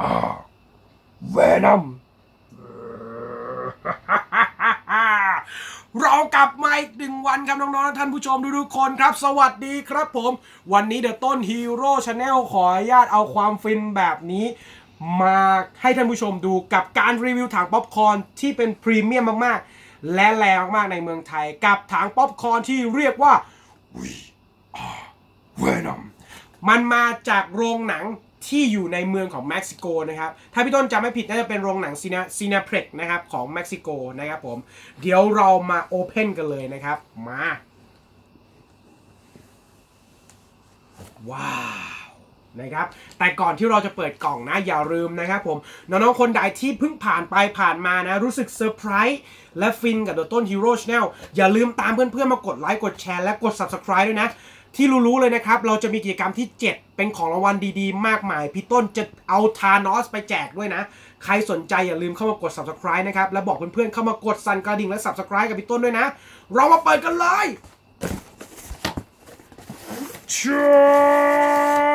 อ่าเวนอมเรากลับมาอีกหนึ่งวันครับน้องๆท่านผู้ชมทุกๆคนครับ สวัสดีครับผม วันนี้เดอะต้นฮีโร่ชาแนลขออนุญาตเอาความฟินแบบนี้ มาให้ท่านผู้ชมดูกับการรีวิวถังป๊อปคอร์นที่เป็นพรีเมียมมากๆ และแรงมากๆในเมืองไทย กับถังป๊อปคอร์นที่เรียกว่า We are Venom มันมาจากโรงหนัง ที่อยู่ในเมืองของเม็กซิโกนะครับ ถ้าพี่ต้นจำไม่ผิดน่าจะเป็นโรงหนังซีนาซีนาเพล็กนะครับของเม็กซิโกนะครับผม เดี๋ยวเรามาโอเพนกันเลยนะครับ มา ว้าวนะครับแต่ก่อนที่เราจะเปิดกล่องนะอย่าลืมนะครับผม น้องๆคนใดที่เพิ่งผ่านไปผ่านมานะ รู้สึกเซอร์ไพรส์และฟินกับ The ต้น Hero Channel อย่าลืมตามเพื่อนๆมากดไลค์กดแชร์และกด Subscribe ด้วยนะ ที่รู้ๆเลยนะครับ เราจะมีกิจกรรมที่ 7 เป็นของรางวัลดีๆ มากมาย พี่ต้นจะเอาทานอสไปแจกด้วยนะ ใครสนใจอย่าลืมเข้ามากด Subscribe นะครับ และบอกเพื่อนๆเข้ามากดสั่นกระดิ่งและ Subscribe กับพี่ต้นด้วยนะ เรามาเปิดกันเลยเชื่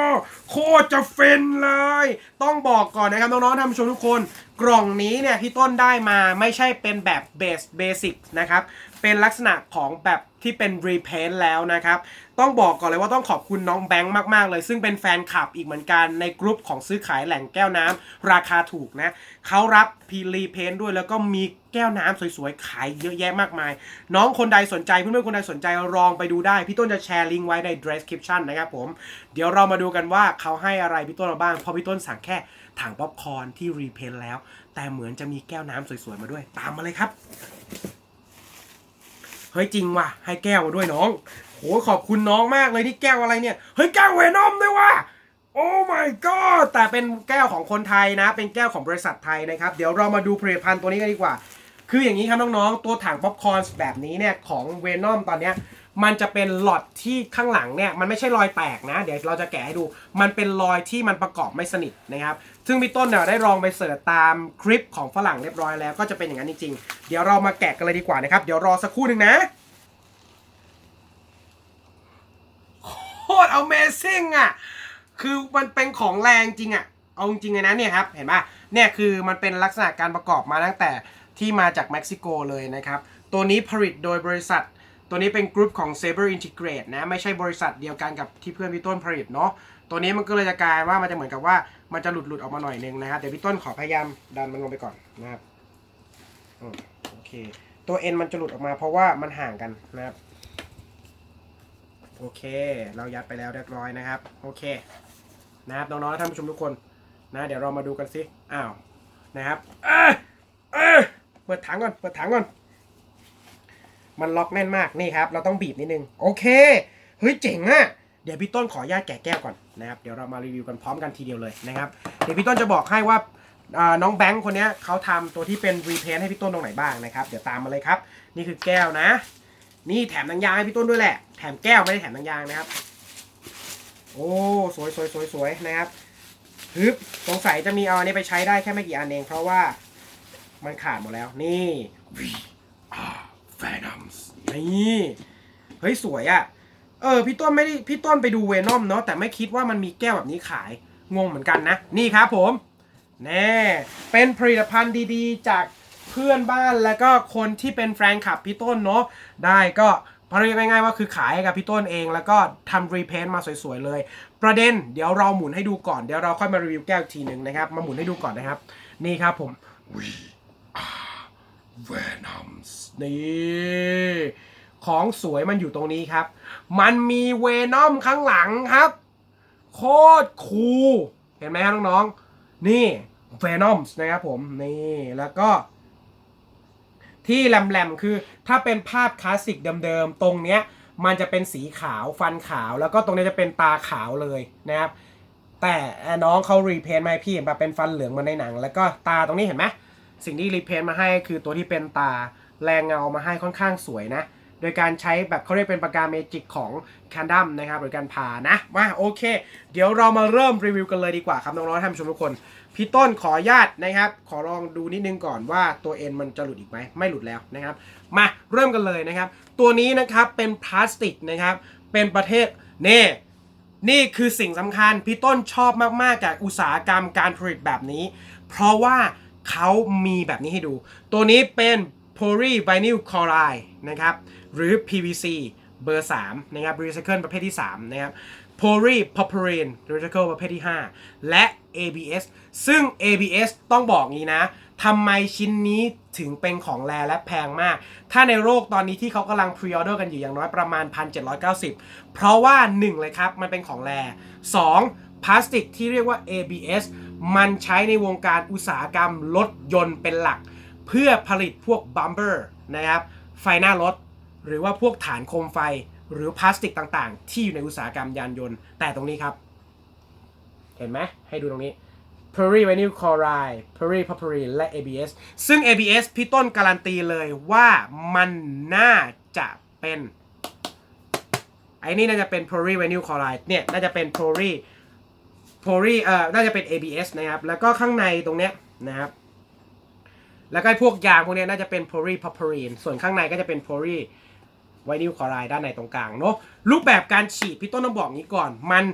อโคตรจะฟินเลย ต้องบอกก่อนนะครับน้องๆท่านผู้ชมทุกคน กล่องนี้เนี่ยพี่ต้นได้มาไม่ใช่เป็นแบบเบสเบสิกนะครับ เป็นลักษณะของแบบที่เป็นรีเพนแล้วนะครับ ต้องบอกก่อนเลยว่าต้องขอบคุณน้องแบงค์มากๆเลย ซึ่งเป็นแฟนคลับอีกเหมือนกันในกลุ่มของซื้อขายแหล่งแก้วน้ำราคาถูกนะเขารับพีรีเพนด้วยแล้วก็มีแก้วน้ำสวยๆ ขายเยอะแยะมากมาย น้องคนใดสนใจเพื่อนๆคนใดสนใจลองไปดูได้ พี่ต้นจะแชร์ลิงก์ไว้ใน description นะครับผม เดี๋ยวเรามาดูกันว่าเขาให้อะไรพี่ต้นมาบ้าง เพราะพี่ต้นสั่งแค่ถังป๊อปคอร์นที่รีเพนแล้ว แต่เหมือนจะมีแก้วน้ำสวยๆมาด้วย ตามมาเลยครับ เฮ้ยจริงว่ะให้แก้วมาด้วยน้อง โหขอบคุณน้องมากเลยที่แก้วอะไรเนี่ย เฮ้ยแก้วเวนอมด้วยว่ะโอ้ my god แต่เป็นแก้วของคนไทยนะ เป็นแก้วของบริษัทไทยนะครับ เดี๋ยวเรามาดูผลิตภัณฑ์ตัวนี้กันดีกว่า คืออย่างนี้ครับน้องๆ ตัวถังป๊อปคอร์นแบบนี้เนี่ยของเวนอมตอนเนี้ยมันจะเป็นหลอดที่ข้างหลังเนี่ยมันไม่ใช่รอยแตกนะ เดี๋ยวเราจะแกะให้ดู มันเป็นรอยที่มันประกอบไม่สนิทนะครับ ซึ่งพี่ต้นเนี่ยได้ลองไปเสิร์ชตามคลิปของฝรั่งเรียบร้อยแล้วก็จะเป็นอย่างนั้นจริงๆ เดี๋ยวเรามาแกะกันเลยดีกว่านะครับ เดี๋ยวรอสักครู่หนึ่งนะ โค ตร Amazing อะ คือมันเป็นของแรงจริงอะ เอาจริงเลยนะเนี่ยครับ เห็นปะเนี่ยคือมันเป็นลักษณะการประกอบมาตั้งแต่ที่มาจากเม็กซิโกเลยนะครับ ตัวนี้ผลิตโดยบริษัท ตัวนี้เป็นกรุ๊ปของ Saber Integrate นะ ไม่ใช่บริษัทเดียวกันกับที่เพื่อนพี่ต้นผลิตเนาะ ตัวนี้มันก็เลยจะกลายว่ามันจะเหมือนกับว่ามันจะหลุดหลุดๆออกมาหน่อยนึงนะครับ เดี๋ยวพี่ต้นขอพยายามดันมันลงไปก่อนนะครับโอเค ตัวเอ็นมันจะหลุดออกมาเพราะว่ามันห่างกันนะครับ โอเค เรายัดไปแล้วเรียบร้อยนะครับ โอเค นะครับน้องๆท่านผู้ชมทุกคนนะ เดี๋ยวเรามาดูกันสิอ้าวนะครับเอยเอยเปิดถังก่อนเปิดถังก่อน มันล็อกแน่นมากนี่ครับ เราต้องบีบนิดนึงโอเคเฮ้ยเจ๋งอะเดี๋ยวพี่ต้นขออนุญาตแกะแก้วก่อนนะครับเดี๋ยวเรามารีวิวกันพร้อมกันทีเดียวเลยนะครับเดี๋ยวพี่ต้นจะบอกให้ว่าน้องแบงค์คนนี้เขาทำตัวที่เป็นรีเพนให้พี่ต้นตรงไหนบ้างนะครับ เดี๋ยวตามมาเลยครับ นี่คือแก้วนะ นี่แถมหนังยางให้พี่ต้นด้วยแหละ แถมแก้วไม่ได้แถมหนังยางนะครับ โอ้สวยสวยสวยสวยนะครับฮึบสงสัยจะมีเอาอันนี้ไปใช้ได้แค่ไม่กี่อันเองเพราะว่ามันขาดหมดแล้ว นี่ We are Venoms นี่เฮ้ยสวยอะ่ะ เออพี่ต้นไม่ได้พี่ต้นไปดูเวนอมเนาะแต่ไม่คิดว่ามันมีแก้วแบบนี้ขาย งงเหมือนกันนะ นี่ครับผม แน่ เป็นผลิตภัณฑ์ดีๆ จาก พื่อนบ้านแล้วก็คนที่เป็นแฟนคลับพี่ต้นเนาะได้ก็พอเรียกง่ายๆว่าคือขายให้กับพี่ต้นเองแล้วก็ทำรีเพนต์มาสวยๆเลย ประเด็นเดี๋ยวเราหมุนให้ดูก่อนเดี๋ยวเราค่อยมารีวิวแก้วอีกทีหนึ่งนะครับ มาหมุนให้ดูก่อนนะครับ นี่ครับผม We are Venoms นี่ของสวยมันอยู่ตรงนี้ครับ มันมีเวนอมข้างหลังครับ โคตรคูลเห็นไหมครับน้องๆ นี่ Venoms นะครับผม นี่แล้วก็ ที่แหลมๆคือถ้าเป็นภาพคลาสสิกเดิมๆตรงเนี้ยมันจะเป็นสีขาวฟันขาว แล้วก็ตรงนี้จะเป็นตาขาวเลยนะครับ แต่น้องเขารีเพนมาให้พี่แบบเป็นฟันเหลืองมาในหนัง แล้วก็ตาตรงนี้เห็นไหมสิ่งที่รีเพนมาให้คือตัวที่เป็นตาแรงเงามาให้ค่อนข้างสวยนะ โดยการใช้แบบเขาเรียกเป็นปากกาเมจิกของแคนดัมนะครับหรือการผ่านะมาโอเค เดี๋ยวเรามาเริ่มรีวิวกันเลยดีกว่าครับน้องๆท่านผู้ชมทุกคน พี่ต้นขออนุญาตนะครับ ขอลองดูนิดนึงก่อนว่าตัวเอ็นมันจะหลุดอีกไหมไม่หลุดแล้วนะครับ มาเริ่มกันเลยนะครับ ตัวนี้นะครับเป็นพลาสติกนะครับ เป็นประเทศเน่นี่คือสิ่งสำคัญพี่ต้นชอบมากๆจากอุตสาหกรรมการผลิตแบบนี้ เพราะว่าเขามีแบบนี้ให้ดู ตัวนี้เป็น polyvinyl chloride นะครับหรือ PVC เบอร์ 3 นะครับ recycle ประเภทที่ 3 นะครับ polypropylene recycle ประเภทที่ 5 และ ABS ซึ่ง ABS ต้องบอกงี้นะทำไมชิ้นนี้ถึงเป็นของแรและแพงมาก ถ้าในโลกตอนนี้ที่เขากำลังพรีออเดอร์กันอยู่อย่างน้อยประมาณ 1,790 เพราะว่า 1 เลยครับ มันเป็นของแร 2. พลาสติกที่เรียกว่า ABS มันใช้ในวงการอุตสาหกรรมรถยนต์เป็นหลัก เพื่อผลิตพวกบัมเบอร์นะครับไฟหน้ารถ หรือว่าพวกฐานโคมไฟหรือพลาสติกต่างๆ ที่อยู่ในอุตสาหกรรมยานยนต์ แต่ตรงนี้ครับ เห็นไหมให้ดูตรงนี้ polyvinyl chloride polypropylene และ ABS ซึ่ง ABS พี่ต้นการันตีเลยว่ามันน่าจะเป็นไอ้นี่น่าจะเป็น polyvinyl chloride เนี่ยน่าจะเป็น poly poly เอ่อน่าจะเป็น ABS นะครับ แล้วก็ข้างในตรงเนี้ยนะครับ แล้วก็พวกยางพวกนี้น่าจะเป็น polypropylene ส่วนข้างในก็จะเป็น poly ไวนิลคลอไรด์ด้านในตรงกลางเนาะรูปแบบการฉีดพี่ต้นต้องบอกงี้ก่อน มัน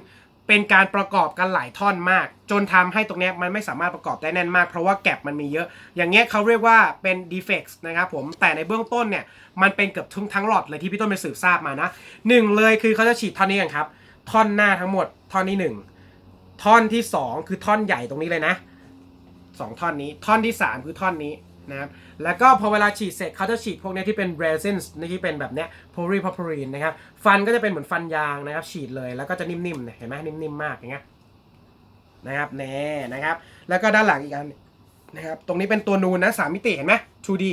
เป็นการประกอบกันหลายท่อนมาก จนทำให้ตรงนี้มันไม่สามารถประกอบได้แน่นมาก เพราะว่าแก็บมันมีเยอะ อย่างเงี้ยเขาเรียกว่าเป็น defects นะครับผมแต่ในเบื้องต้นเนี่ย มันเป็นเกือบทั้งทั้งหลอดเลยที่พี่ต้นไปสืบทราบมานะหนึ่งเลยคือเขาจะฉีดท่อนนี้กันครับ ท่อนหน้าทั้งหมดท่อนที่หนึ่งท่อนที่สองคือท่อนใหญ่ตรงนี้เลยนะ สองท่อนนี้ ท่อนที่ 3 คือท่อนนี้นะครับแล้วก็พอเวลาฉีดเสร็จเขาจะฉีดพวกนี้ที่เป็น resins นะที่เป็นแบบเนี้ย polypropylene นะครับฟันก็จะเป็นเหมือนฟันยางนะครับฉีดเลยแล้วก็จะนิ่มๆเนี่ยเห็นไหมนิ่มๆมากอย่างเงี้ยนะครับแน่นะครับ แล้วก็ด้านหลังอีกอันนะครับตรงนี้เป็นตัวนูนนะสามมิติเห็นไหม 2D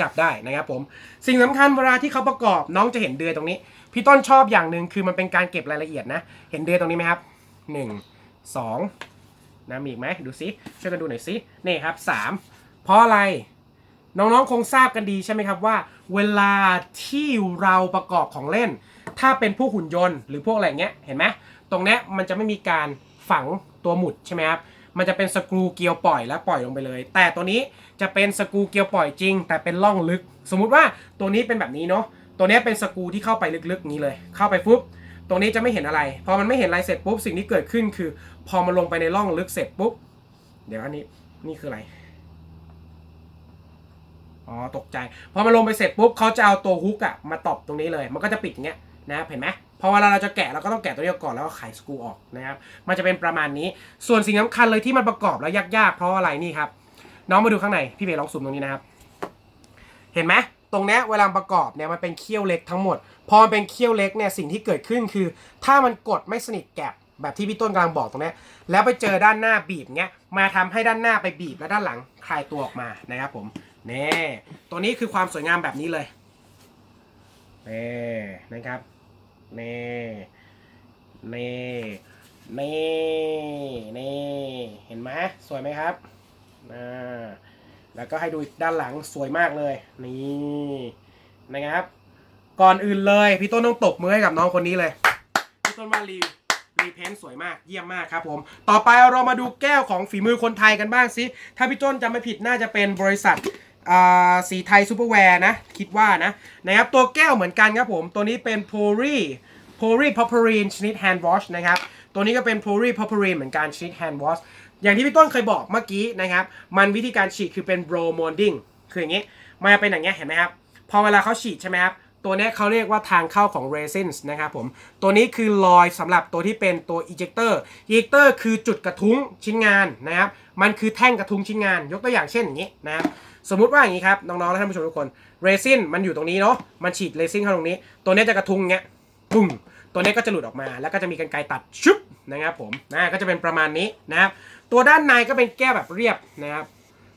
จับได้นะครับผม สิ่งสำคัญเวลาที่เขาประกอบน้องจะเห็นเดือยตรงนี้ พี่ต้นชอบอย่างหนึ่งคือมันเป็นการเก็บรายละเอียดนะ เห็นเดือยตรงนี้ไหมครับหนึ่งสอง นะมีอีกไหมดูซิช่วยกันดูหน่อยซินี่ครับ 3 เพราะอะไรน้องๆ คงทราบกันดีใช่ไหมครับว่า เวลาที่เราประกอบของเล่น ถ้าเป็นพวกหุ่นยนต์หรือพวกอะไรเงี้ยเห็นไหมตรงเนี้ยมันจะไม่มีการฝังตัวหมุดใช่ไหมครับมันจะเป็นสกรูเกลียวปล่อยแล้วปล่อยลงไปเลย แต่ตัวนี้จะเป็นสกรูเกลียวปล่อยจริง แต่เป็นร่องลึก สมมุติว่าตัวนี้เป็นแบบนี้เนาะตัวนี้เป็นสกรูที่เข้าไปลึกๆนี้เลย เข้าไปปุ๊บตรงนี้จะไม่เห็นอะไรพอมันไม่เห็นอะไรเสร็จปุ๊บสิ่งที่เกิดขึ้นคือ พอมันลงไปในร่องลึกเสร็จปุ๊บ เดี๋ยวอันนี้นี่คืออะไร อ๋อตกใจ พอมันลงไปเสร็จปุ๊บเขาจะเอาตัวฮุกอะมาตบตรงนี้เลย มันก็จะปิดอย่างเงี้ยนะครับเห็นไหมพอเวลาเราจะแกะเราก็ต้องแกะตัวนี้ก่อนแล้วก็ไขสกูออกนะครับ มันจะเป็นประมาณนี้ ส่วนสิ่งสำคัญเลยที่มันประกอบแล้วยากๆ เพราะอะไรนี่ครับ น้องมาดูข้างในพี่เบลลองซูมตรงนี้นะครับ เห็นไหมตรงนี้เวลาประกอบเนี่ยมันเป็นเขี้ยวเล็กทั้งหมด พอมันเป็นเขี้ยวเล็กเนี่ยสิ่งที่เกิดขึ้นคือ ถ้ามันกดไม่สนิทแกบ แบบที่พี่ต้นกำลังบอกตรงนี้แล้วไปเจอด้านหน้าบีบเงี้ยมาทำให้ด้านหน้าไปบีบและด้านหลังคลายตัวออกมานะครับผมเน่ตัวนี้คือความสวยงามแบบนี้เลยเน่นะครับเน่เน่เน่เน่เห็นไหมสวยไหมครับอ่าแล้วก็ให้ดูด้านหลังสวยมากเลย นี่นะครับ ก่อนอื่นเลย พี่ต้นต้องตบมือให้กับน้องคนนี้เลย พี่ต้นวารี รีเพนต์สวยมากเยี่ยมมากครับผม ต่อไปเรามาดูแก้วของฝีมือคนไทยกันบ้างสิ ถ้าพี่ต้นจำไม่ผิดน่าจะเป็นบริษัทสีไทยซูเปอร์แวร์นะ คิดว่านะนะครับตัวแก้วเหมือนกันครับผม ตัวนี้เป็น p o r y p o r y p o p e r i n e ชนิด hand wash นะครับ ตัวนี้ก็เป็น p o r y p o p e r i n e เหมือนกันชนิด hand wash อย่างที่พี่ต้นเคยบอกเมื่อกี้นะครับ มันวิธีการฉีดคือเป็น blow molding คืออย่างนี้มันจะเป็นอย่างเงี้ยเห็นไหมครับ พอเวลาเขาฉีดใช่ไหมครับ ตัวนี้เขาเรียกว่าทางเข้าของ resins นะครับผม ตัวนี้คือรอยสำหรับตัวที่เป็นตัว ejector ejector คือจุดกระทุ้งชิ้นงานนะครับ มันคือแท่งกระทุ้งชิ้นงาน ยกตัวอย่างเช่นอย่างนี้นะครับสมมุติว่าอย่างนี้ครับน้องๆและท่านผู้ชมทุกคน resin มันอยู่ตรงนี้เนาะ มันฉีด resin เข้าตรงนี้ ตัวนี้จะกระทุ้งเงี้ยปุ้งตัวนี้ก็จะหลุดออกมาแล้วก็จะมีกันไกรตัดชุบนะครับผมนะก็จะเป็นประมาณนี้นะครับตัวด้านในก็เป็นแก้วแบบเรียบนะครับ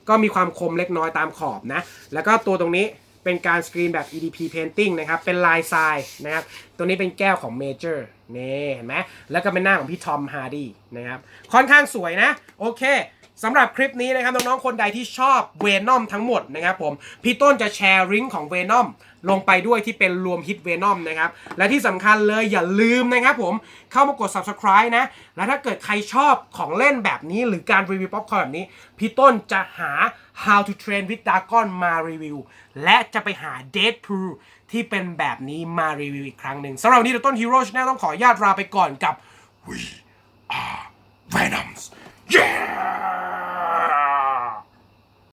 ก็มีความคมเล็กน้อยตามขอบนะ แล้วก็ตัวตรงนี้ เป็นการสกรีนแบบ EDP painting นะครับ เป็นลายทรายนะครับ ตัวนี้เป็นแก้วของ Major นี่เห็นไหมแล้วก็เป็นหน้าของพี่ทอมฮาร์ดีนะครับ ค่อนข้างสวยนะ โอเค สำหรับคลิปนี้นะครับน้องๆคนใดที่ชอบเวนอมทั้งหมดนะครับผมพี่ต้นจะแชร์ลิงก์ของเวนอมลงไปด้วยที่เป็นรวมฮิตเวนอมนะครับและที่สำคัญเลยอย่าลืมนะครับผมเข้ามากด subscribe นะ และถ้าเกิดใครชอบของเล่นแบบนี้ หรือการรีวิวป๊อปคอร์นแบบนี้ พี่ต้นจะหา how to train with dragon มารีวิว และจะไปหา Deadpool ที่เป็นแบบนี้มารีวิวอีกครั้งหนึ่งสำหรับวันนี้ต้นฮีโร่ชแนลต้องขออนุญาตลาไปก่อนกับ We are Venoms yeah